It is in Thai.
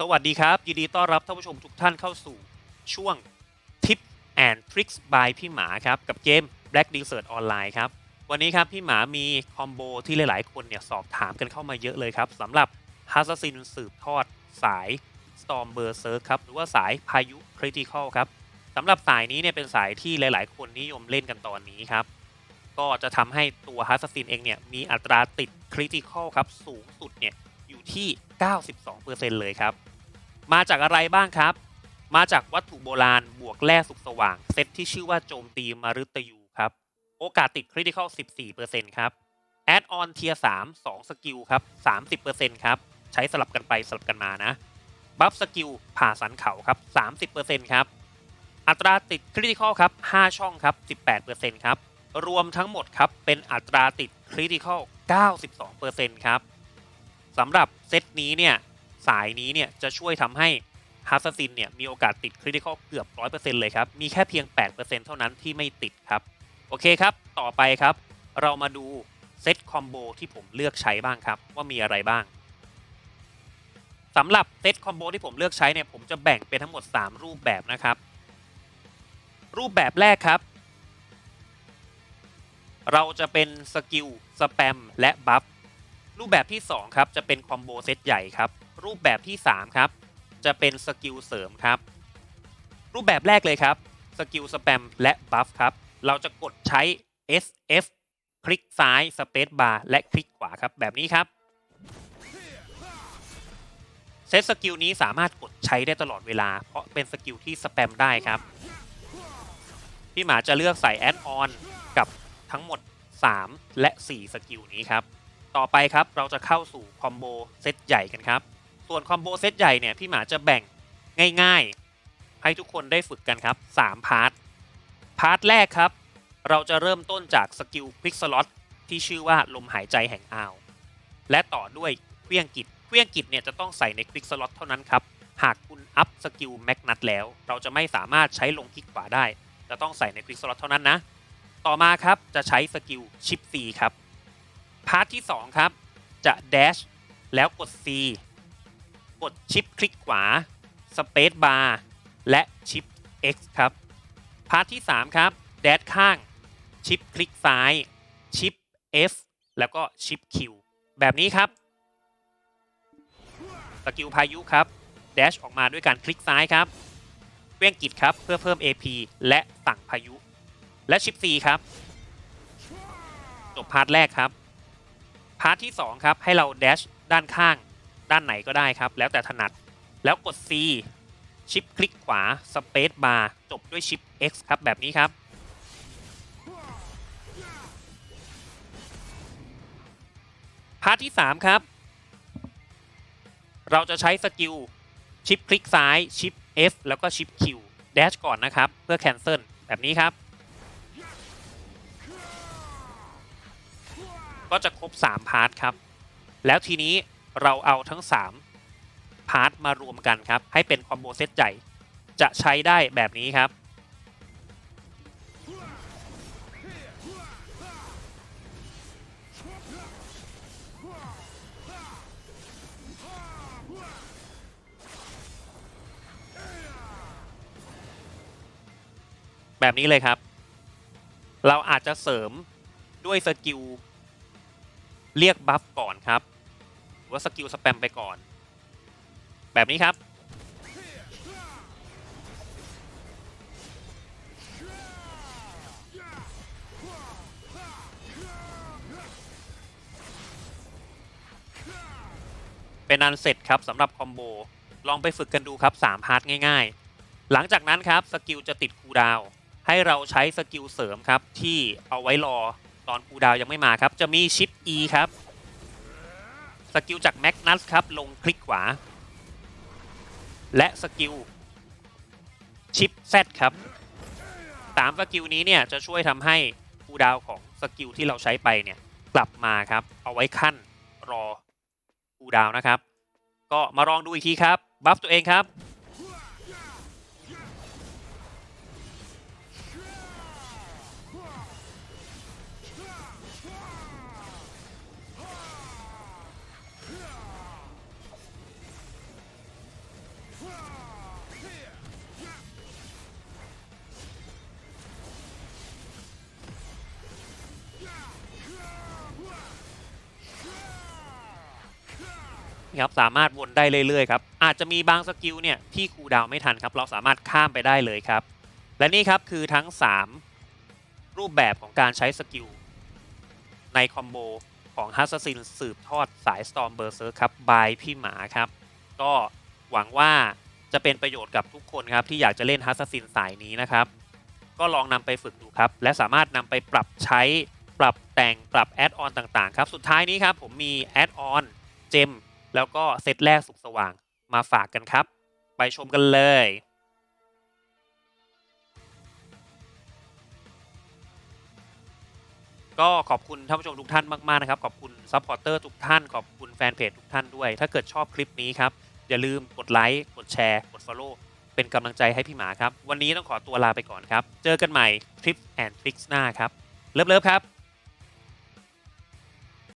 สวัสดีครับ ยินดีต้อนรับท่านผู้ชมทุกท่านเข้าสู่ช่วง Tip and Tricks by พี่หมาครับ กับเกม Black Desert Online ครับ วันนี้ครับ พี่หมามีคอมโบที่หลาย ๆ คนเนี่ยสอบถามกันเข้ามาเยอะเลยครับสำหรับ h a s s a s i n สืบทอดสาย Storm Berserk ครับ หรือว่าสายพายุ Critical ครับสำหรับสายนี้เนี่ยเป็นสายที่หลาย ๆ คนนิยมเล่นกันตอนนี้ครับก็จะทำให้ตัว h a s s a s i n เองเนี่ยมีอัตราติด Critical ครับสูงสุดเนี่ย อยู่ที่ 92%เลยครับ มาจากอะไรบ้างครับ มาจากวัตถุโบราณบวกแร่สุกสว่าง เซตที่ชื่อว่าโจมตีมารุตยูครับ โอกาสติดคริติคอล 14%ครับแอดออนเทีย3 2สกิลครับ 30%ครับ ใช้สลับกันไปสลับกันมานะ บัฟสกิลผ่าสันเขาครับ 30%ครับ อัตราติดคริติคอลครับ 5 ช่องครับ 18%ครับ รวมทั้งหมดครับ เป็นอัตราติดคริติคอล 92%ครับ สำหรับเซตนี้เนี่ยสายนี้เนี่ยจะช่วยทำให้ฮาร์ s ซินเนี่ยมีโอกาสติดคริติคอลเกือบ 100%เลยครับ มีแค่เพียง 8%เท่านั้นที่ไม่ติดครับ โอเคครับ ต่อไปครับ เรามาดูเซตคอมโบที่ผมเลือกใช้บ้างครับ ว่ามีอะไรบ้างสำหรับเซตคอมโบที่ผมเลือกใช้เนี่ยผมจะแบ่งเป็นทั้งหมด 3 รูปแบบนะครับ รูปแบบแรกครับ เราจะเป็นสกิลสแปมและบัฟ รูปแบบที่ 2 ครับ จะเป็นคอมโบเซตใหญ่ครับ รูปแบบที่ 3 ครับ จะเป็นสกิลเสริมครับ รูปแบบแรกเลยครับสกิลสแปมและบัฟครับ เราจะกดใช้ SF คลิกซ้ายสเปซบาร์และคลิกขวาครับ แบบนี้ครับเซตสกิลนี้สามารถกดใช้ได้ตลอดเวลา เพราะเป็นสกิลที่สแปมได้ครับ พี่หมาจะเลือกใส่แอดออนกับทั้งหมด 3 และ 4 สกิลนี้ครับ ต่อไปครับเราจะเข้าสู่คอมโบเซตใหญ่กันครับ ส่วนคอมโบเซตใหญ่เนี่ยพี่หมาจะแบ่งง่ายๆ ให้ทุกคนได้ฝึกกันครับ 3 พาร์ท พาร์ทแรกครับ เราจะเริ่มต้นจากสกิลควิกสล็อตที่ชื่อว่าลมหายใจแห่งอ่าว และต่อด้วยเครื่องกิจเครื่องกิจเนี่ยจะต้องใส่ในควิกสล็อตเท่านั้นครับ หากคุณอัพสกิลแม็กนัทแล้ว เราจะไม่สามารถใช้ลงคลิกขวาได้ จะต้องใส่ในควิกสล็อตเท่านั้นนะ ต่อมาครับจะใช้สกิลชิปซีครับ พาร์ทที่ 2 ครับ จะ dash แล้วกด C กดชิปคลิกขวา Space Bar และชิป X ครับ พาร์ทที่ 3 ครับ dash ข้างชิปคลิกซ้ายชิป F แล้วก็ชิป Q แบบนี้ครับสกิลพายุครับ dash ออกมาด้วยการคลิกซ้ายครับเวียงกิจครับเพื่อเพิ่ม AP และสั่งพายุ และชิป C ครับ จบพาร์ทแรกครับ พาร์ทที่ 2 ครับ ให้เราแดชด้านข้างด้านไหนก็ได้ครับ แล้วแต่ถนัดแล้วกด C ชิปคลิกขวา Space Bar จบด้วยชิป X ครับ แบบนี้ครับ พาร์ทที่ 3 ครับ เราจะใช้สกิลชิปคลิกซ้ายชิป F แล้วก็ชิป Q แดชก่อนนะครับ เพื่อ Cancel แบบนี้ครับ ก็จะครบ 3 พาร์ทครับ แล้วทีนี้เราเอาทั้ง 3 พาร์ทมารวมกันครับ ให้เป็นคอมโบเซตใหญ่ จะใช้ได้แบบนี้ครับ แบบนี้เลยครับ เราอาจจะเสริมด้วยสกิล เรียกบัฟก่อนครับ หรือว่าสกิลสแปมไปก่อน แบบนี้ครับ เป็นอันเสร็จครับสำหรับคอมโบ ลองไปฝึกกันดูครับ 3 พาร์ทง่ายๆ หลังจากนั้นครับ สกิลจะติดคูดาวให้เราใช้สกิลเสริมครับ ที่เอาไว้รอ ตอนคูดาวยังไม่มาครับ จะมีชิป E ครับ สกิลจากแม็กนัสครับลงคลิกขวา และสกิลชิป Z ครับสามสกิลนี้เนี่ยจะช่วยทำให้คูดาวของสกิลที่เราใช้ไปเนี่ยกลับมาครับ เอาไว้ขั้นรอคูดาวนะครับ ก็มาลองดูอีกทีครับ บัฟตัวเองครับ ครับสามารถวนได้เรื่อยๆครับอาจจะมีบางสกิลเนี่ยที่คูดาวไม่ทันครับเราสามารถข้ามไปได้เลยครับ และนี่ครับคือทั้ง 3 รูปแบบของการใช้สกิลในคอมโบของฮัสซินสืบทอดสาย Storm Berserk ครับบายพี่หมาครับ ก็หวังว่าจะเป็นประโยชน์กับทุกคนครับที่อยากจะเล่นฮัสซินสายนี้นะครับ ก็ลองนำไปฝึกดูครับ และสามารถนำไปปรับใช้ปรับแต่งปรับแอดออนต่างๆครับ สุดท้ายนี้ครับผมมีแอดออนเจม แล้วก็เซตแรกสุขสว่างมาฝากกันครับ ไปชมกันเลยก็ขอบคุณท่านผู้ชมทุกท่านมาก ๆ นะครับ ขอบคุณซัพพอร์เตอร์ทุกท่าน ขอบคุณแฟนเพจทุกท่านด้วย ถ้าเกิดชอบคลิปนี้ครับ อย่าลืมกดไลค์กดแชร์ กด Follow เป็นกำลังใจให้พี่หมาครับ วันนี้ต้องขอตัวลาไปก่อนครับ เจอกันใหม่ Tips and Tricks หน้าครับ เลิฟๆครับ